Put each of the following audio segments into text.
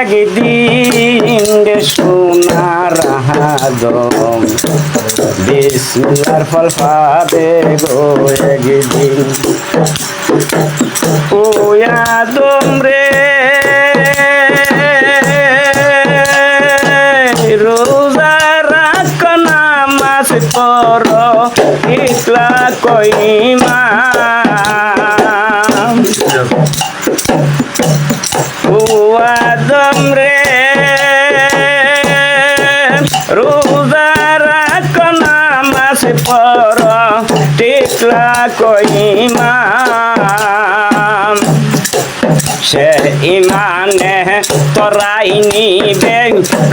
একদিন রে সোনার হাদম বিসমিল্লার ফল পাবে গো একদিন। ও আদম রে, রোজা রাখ নামাজ পর ইকলা কইমা রোজা রাখ নামাজ পর টিকলা কইমা সে ইমানে তরাই নিবে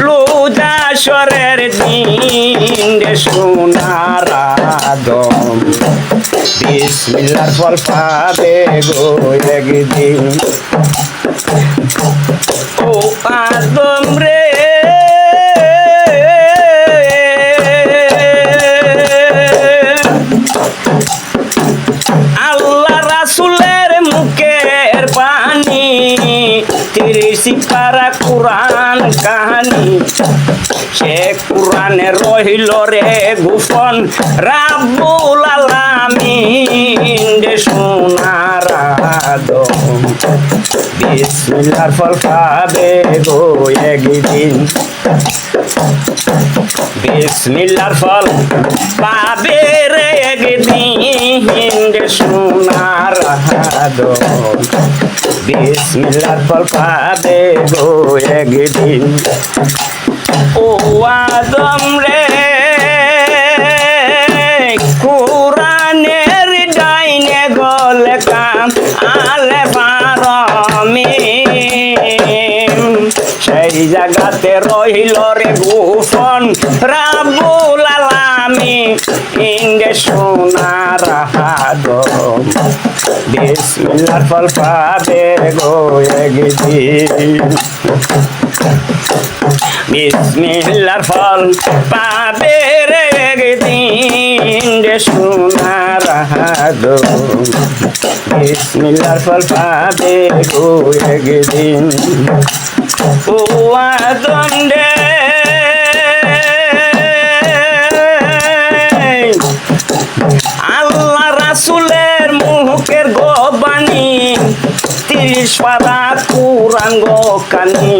লুজাসরের দিন রে সোনার আদম। বিসমিল্লার ফল পাবে গো একদিন তিরিশ পারা কোরআন কাহানি সে কোরআনে রহিল রে গোপন রাব্বুল আলামিন রে সোনার আদম বিসমিল্লার ফল খাবে গো একদিন বিসমিল্লার ফল পাবে রে একদিন রে সোনার আদম বিসমিল্লার ফল পাবে গো একদিন। ও আদম রে, কোরআনের ডাইনে গলে কাম আলে পারমি সেই জায়গাতে রহিল রে গোপন রাবুল আলামি ইন্গে সোনার বিসমিল্লার ফল পাবে গো একদিন বিসমিল্লার ফল পাবে রে একদিন রে সোনার হাদম বিসমিল্লার ফল পাবে গো একদিন ও আদম তিরিশ পারা কোরআন গো কানি।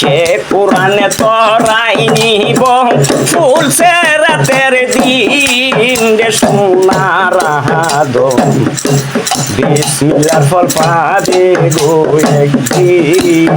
সে কোরআনে তরাই নিব। ফুল সে রাতের দিন রে সোনার হাদম বিসমিল্লার ফল পাবে গো একদিন।